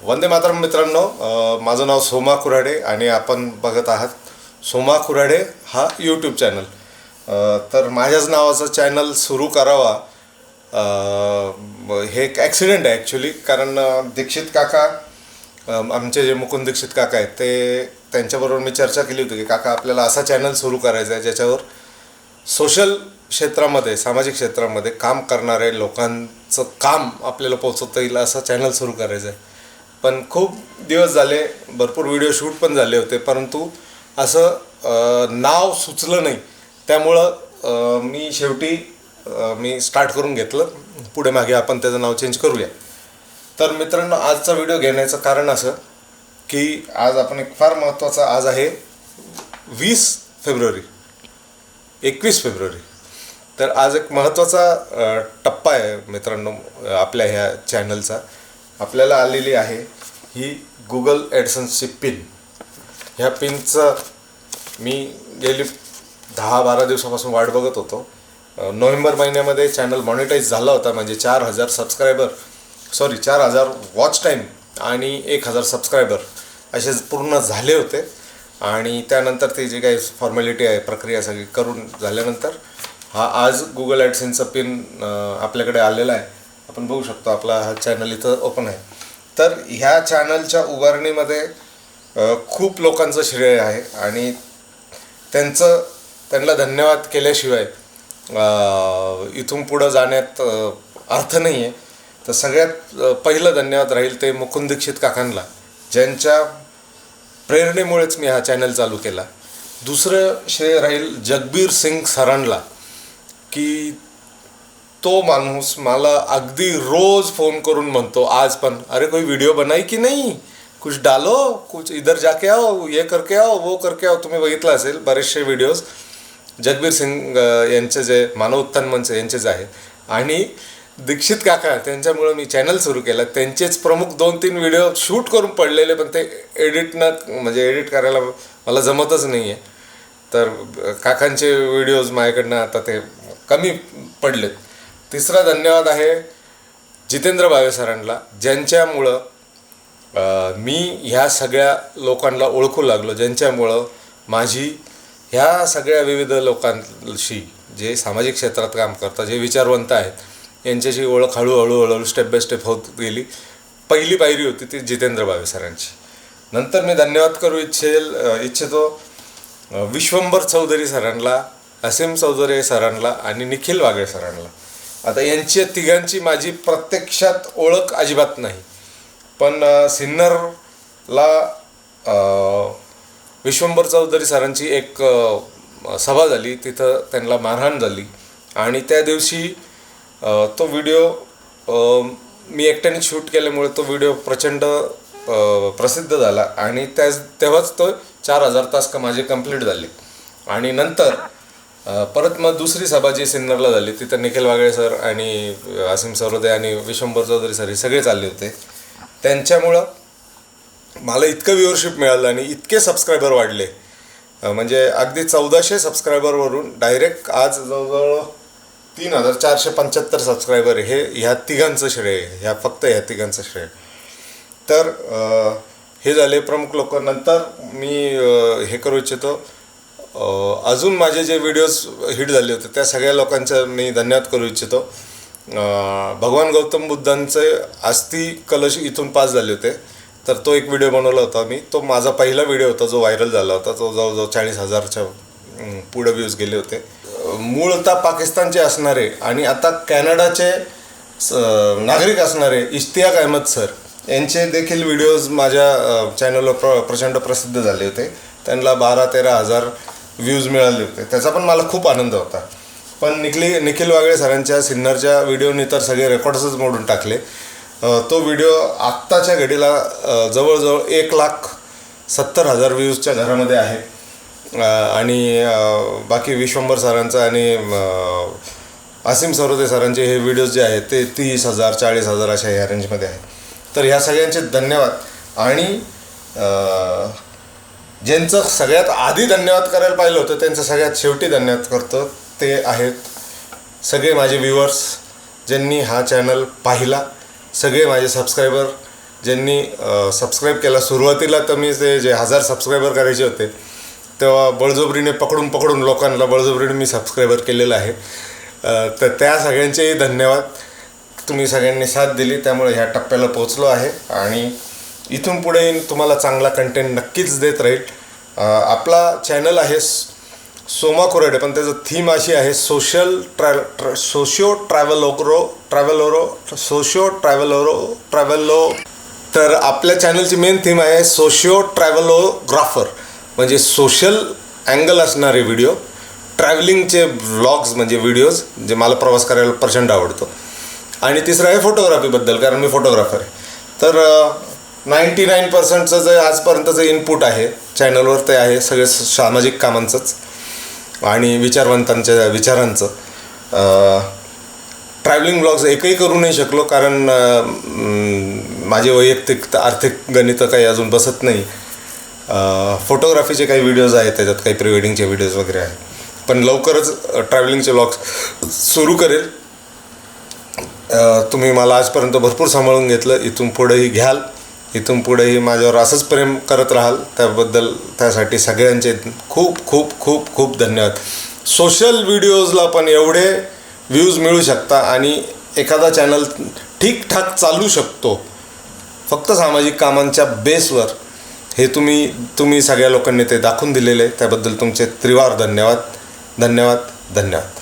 वंदे मातरम मित्रांनो माझं नाव सोमा कुऱ्हाडे आणि आपण बघत आहात सोमा कुऱ्हाडे हा यूट्यूब चॅनल तर माझ्याच नावाचं चॅनल सुरू करावा. हे एक ॲक्सिडेंट आहे ॲक्च्युली कारण दीक्षित काका आमचे जे मुकुंद दीक्षित काका आहेत ते त्यांच्याबरोबर मी चर्चा केली होती की काका आपल्याला असा चॅनल सुरू करायचा आहे ज्याच्यावर सोशल क्षेत्रामध्ये सामाजिक क्षेत्रामध्ये काम करणारे लोकांचं काम आपल्याला पोचवता येईल असं चॅनल सुरू करायचं आहे. पण खूप दिवस झाले भरपूर व्हिडिओ शूट पण झाले होते परंतु असं नाव सुचलं नाही. त्यामुळं मी शेवटी मी स्टार्ट करून घेतलं. पुढे मागे आपण त्याचं नाव चेंज करूया. तर मित्रांनो आजचा व्हिडिओ घेण्याचं कारण असं की आज आपण एक फार महत्त्वाचा आज आहे वीस फेब्रुवारी. एकवीस फेब्रुवारी. तर आज एक महत्त्वाचा टप्पा आहे मित्रांनो आपल्या ह्या चॅनलचा आपल्याला आलेली आहे ही गुगल ॲडसन्सची पिन ह्या पिनचं मी गेली दहा बारा दिवसापासून वाट बघत होतो. नोव्हेंबर महिन्यामध्ये चॅनल मॉनिटाईज झाला होता म्हणजे चार हजार सबस्क्रायबर सॉरी चार हजार वॉच टाईम आणि एक हजार सबस्क्रायबर असे पूर्ण झाले होते. आणि त्यानंतर ते जे काही फॉर्मॅलिटी आहे प्रक्रिया सगळी करून झाल्यानंतर हा आज गुगल ॲडसेन्सचा पिन आपल्याकडे आलेला आहे. आपण बघू शकतो आपला हा चॅनल इथं ओपन आहे. तर ह्या चॅनलच्या उभारणीमध्ये खूप लोकांचं श्रेय आहे आणि त्यांचं त्यांना धन्यवाद केल्याशिवाय इथून पुढं जाण्यात अर्थ नाही आहे तर सगळ्यात पहिलं धन्यवाद राहील ते मुकुंद दीक्षित काकांना ज्यांच्या प्रेरणेमुळेच मी हा चॅनल चालू केला. दुसरं श्रेय राहील जगबीर सिंग सरांना की तो माणूस मला अगदी रोज फोन करून म्हणतो आज पण. अरे कोई व्हिडिओ बनाई की नाही? कुछ डालो कुछ इधर जाके आओ ये करके आओ वो करके आओ. तुम्ही बघितलं असेल बरेचसे व्हिडिओज जगबीर सिंग यांचे जे मानव उत्थान मंच यांचेच आहे. आणि दीक्षित काका त्यांच्यामुळं मी चॅनल सुरू केलं. त्यांचेच प्रमुख दोन तीन व्हिडिओ शूट करून पडलेले पण ते एडिटनं म्हणजे एडिट करायला मला जमतच नाही आहे तर काकांचे व्हिडिओज माझ्याकडनं आता ते कमी पडलेत. तिसरा धन्यवाद आहे जितेंद्र भावे सरांना ज्यांच्यामुळं मी ह्या सगळ्या लोकांना ओळखू लागलो ज्यांच्यामुळं माझी ह्या सगळ्या विविध लोकांशी जे सामाजिक क्षेत्रात काम करतात जे विचारवंत आहेत यांच्याशी ओळख हळूहळू हळूहळू स्टेप बाय स्टेप होत गेली. पहिली पायरी होती ती जितेंद्र भावे सरांची. नंतर मी धन्यवाद करू इच्छेल इच्छितो विश्वंभर चौधरी सरांना असीम चौधरी सरांना आणि निखिल वागळे सरांना. आता यांची तिघांची माझी प्रत्यक्षात ओळख अजिबात नाही. पण सिन्नरला विश्वंभर चौधरी सरांची एक सभा झाली. तिथं त्यांना मारहाण झाली. आणि त्या दिवशी तो व्हिडिओ मी एकट्याने शूट केल्यामुळे तो व्हिडिओ प्रचंड प्रसिद्ध झाला. आणि त्या तेव्हाच तो चार हजार तास का माझे कंप्लीट झाले. आणि नंतर परत मग दुसरी सभा जी सिन्नरला झाली तिथं निखिल वागळे सर आणि असीम सरोदय आणि विश्वंभर चौधरी सर हे सगळे चालले होते. त्यांच्यामुळं मला इतकं व्ह्युअरशिप मिळालं आणि इतके सबस्क्रायबर वाढले. म्हणजे अगदी चौदाशे सबस्क्रायबरवरून डायरेक्ट आज जवळजवळ तीन हजार चारशे पंच्याहत्तर सबस्क्रायबर हे ह्या तिघांचं श्रेय ह्या फक्त ह्या तिघांचं श्रेय. तर हे झाले प्रमुख लोक. नंतर मी हे करू इच्छितो अजून माझे जे व्हिडिओज हिट झाले होते त्या सगळ्या लोकांचा मी धन्यवाद करू इच्छितो. भगवान गौतम बुद्धांचे आस्ती कलश इथून पास झाले होते. तर तो एक व्हिडिओ बनवला होता मी. तो माझा पहिला व्हिडिओ होता जो व्हायरल झाला होता. तो जवळजवळ चाळीस हजारच्या पुढं व्ह्यूज गेले होते. मूळतः पाकिस्तानचे असणारे आणि आता कॅनडाचे स- नागरिक असणारे इश्तियाक अहमद सर यांचे देखील व्हिडिओज माझ्या चॅनलवर प्र प्रचंड प्रसिद्ध झाले होते. त्यांना बारा तेरा हजार व्ह्यूज मिळाले होते. त्याचा पण मला खूप आनंद होता. पण निखिल निखिल वागळे सरांच्या सिन्नरच्या व्हिडिओनी तर सगळे रेकॉर्ड्सच मोडून टाकले. तो व्हिडिओ आत्ताच्या घडीला जवळजवळ एक लाख सत्तर हजार व्ह्यूजच्या घरामध्ये आहे. आणि बाकी विश्वंभर सरांचा आणि आसिम असीम सरोदे सरांचे हे व्हिडिओज जे आहेत ते तीस हजार चाळीस हजार अशा ह्या रेंजमध्ये आहेत तर ह्या सगळ्यांचे धन्यवाद. आणि ज्यांचं सगळ्यात आधी धन्यवाद करायला पाहिलं होतं त्यांचं सगळ्यात शेवटी धन्यवाद करतो. ते आहेत सगळे माझे व्ह्युअर्स ज्यांनी हा चॅनल पाहिला सगळे माझे सबस्क्रायबर ज्यांनी सबस्क्राईब केला. सुरुवातीला तर मी ते जे हजार सबस्क्रायबर करायचे होते तेव्हा बळजबरीने पकडून पकडून लोकांना बळजबरीने मी सबस्क्रायबर केलेलं आहे. तर त्या सगळ्यांचेही धन्यवाद. तुम्ही सगळ्यांनी साथ दिली त्यामुळे ह्या टप्प्याला पोचलो आहे. आणि इथून पुढे तुम्हाला चांगला कंटेंट नक्कीच देत राहील. आपला चॅनल आहे सोमा कोरडे पण त्याचं थीम अशी आहे सोशल ट्रॅ ट्र सोशिओ ट्रॅव्हलोरो ट्रॅव्हलोरो सोशिओ ट्रॅव्हलोरो ट्रॅव्हलो तर आपल्या चॅनलची मेन थीम आहे सोशिओ ट्रॅव्हलोग्राफर म्हणजे सोशल अँगल असणारे व्हिडिओ ट्रॅव्हलिंगचे व्लॉग्स म्हणजे व्हिडिओज जे मला प्रवास करायला प्रचंड आवडतो. आणि तिसरं आहे फोटोग्राफीबद्दल कारण मी फोटोग्राफर आहे. तर नाईंटी नाईन पर्सेंटचं जे आजपर्यंतचं इनपुट आहे चॅनलवर ते आहे सगळे स- सामाजिक कामांचंच आणि विचारवंतांच्या विचारांचं. ट्रॅव्हलिंग ब्लॉग्स एकही करू नाही शकलो कारण माझे वैयक्तिक आर्थिक गणितं काही अजून बसत नाही. फोटोग्राफीचे काही व्हिडिओज आहेत त्याच्यात काही प्री वेडिंगचे व्हिडिओज वगैरे आहेत. पण लवकरच ट्रॅव्हलिंगचे ब्लॉग्स सुरू करेल. तुम्ही मला आजपर्यंत भरपूर सांभाळून घेतलं इथून पुढेही घ्याल. इथून पुढेही माझ्यावर असंच प्रेम करत राहाल. त्याबद्दल त्यासाठी सगळ्यांचे खूप खूप खूप खूप धन्यवाद. सोशल व्हिडिओजला पण एवढे व्ह्यूज मिळू शकता आणि एखादा चॅनल ठीकठाक चालू शकतो. फक्त सामाजिक कामांच्या बेसवर हे तुम्ही तुम्ही सगळ्या लोकांनी ते दाखवून दिलेले. आहे त्याबद्दल तुमचे त्रिवार धन्यवाद. धन्यवाद. धन्यवाद.